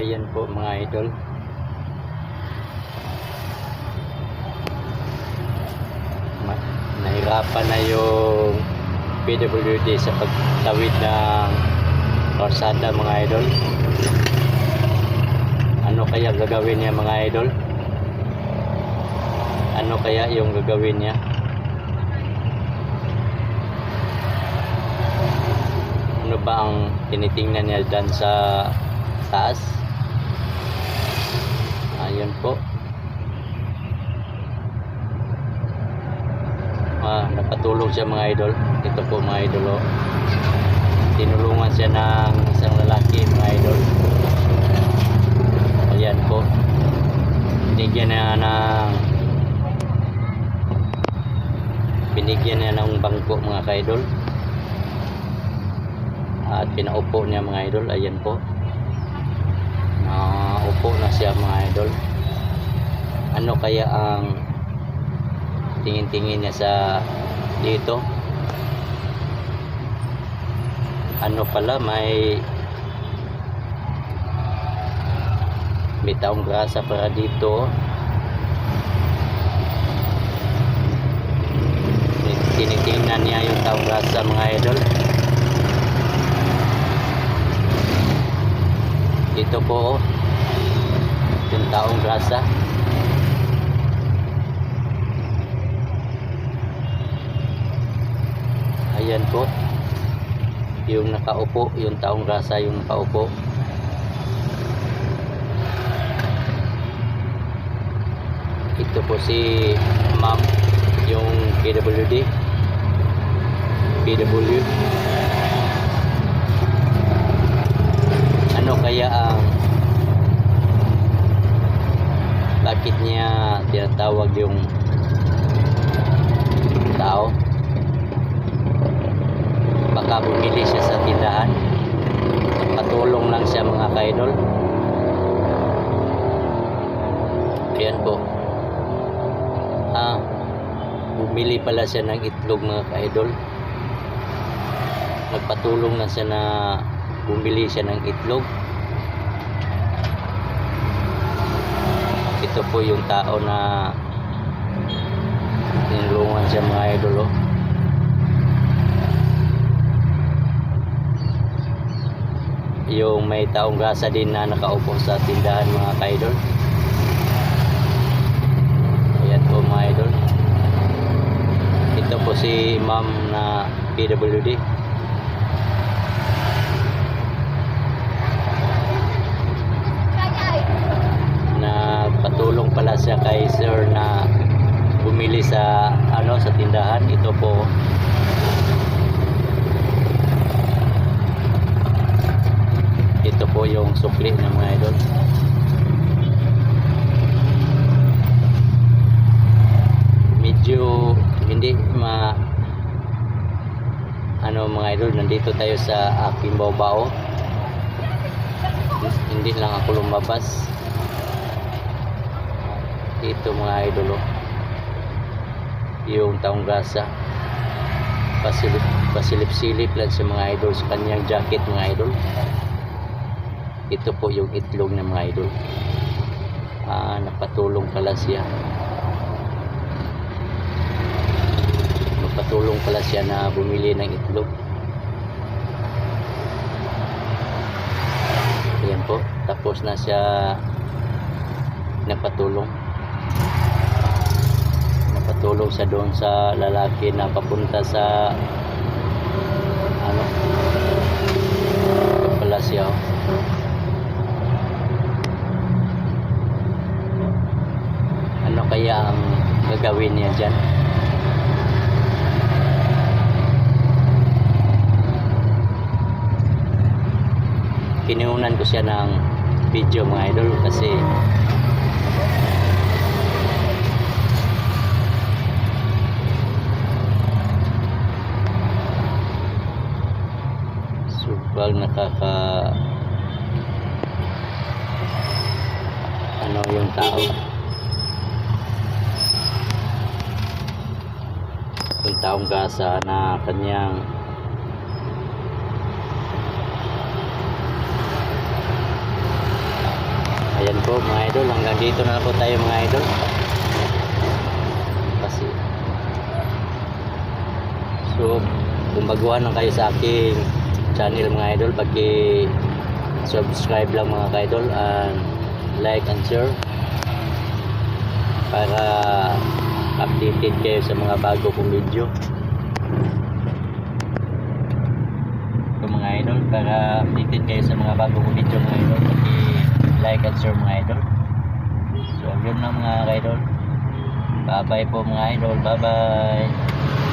Ayan po mga idol. Nahirapan na yung PWD sa pagtawid ng karsada mga idol. Ano kaya gagawin niya mga idol? Ano kaya yung gagawin niya? Ano ba ang tinitingnan niya dyan sa taas? Ayun po. Ah, napatulog siya mga idol. Ito po mga idol. Oh. Tinulungan siya ng isang lalaki mga idol. Ayan po. Binigyan niya ng binigyan niya ng bangko mga kaidol. At pinaupo niya mga idol. Ayan po. Naupo na siya mga idol. Ano kaya ang tingin-tingin niya sa dito? Ano pala may may taong grasa para dito tinitingnan niya yung taong grasa mga idol dito po oh, yung taong grasa. Ayan po. Yung nakaupo yung taong grasa yung nakaupo. Ito po si ma'am yung PWD PW ano kaya ang bakit niya tinatawag yung tao. Baka bumili siya sa tindahan. Patulong lang siya mga kaidol. Ayan po. Ah bumili pala siya ng itlog mga ka-idol. Nagpatulong na siya na bumili siya ng itlog ito po yung tao na tinulungan siya mga idol oh. yung may taong gasa din na nakaupo sa tindahan mga ka-idol Ayan po mga idol. Ito po si ma'am na PWD. Na pala siya kay sir na bumili sa ano sa tindahan. Ito po ito po yung sukli ng mga idol. medyo hindi ma ano mga idol nandito tayo sa aking baobao hindi lang ako lumabas dito mga idol oh. yung taong gasa pasilip pasilip-silip lang sa mga idol sa kanyang jacket mga idol. Ito po yung itlog ng mga idol. Ah, napatulong pala siya. Patulong pala siya na bumili ng itlog. Ayan po tapos na siya napatulong napatulong siya doon sa lalaki na papunta sa ano? Pala siya ano kaya ang gagawin niya dyan? Kinunan ko siya ng video mga idol kasi subal nakaka ano yung tao? Yung taong gasa na kanyang ayan po mga idol. Hanggang dito na po tayo mga idol. Kasi so kung baguhan lang kayo sa aking channel mga idol. Paki subscribe lang mga idol and like and share para updated kayo sa mga bago kong video. So mga idol para updated kayo sa mga bago kong video mga idol paki like and share mga idol. So yun lang mga idol bye bye po mga idol. Bye bye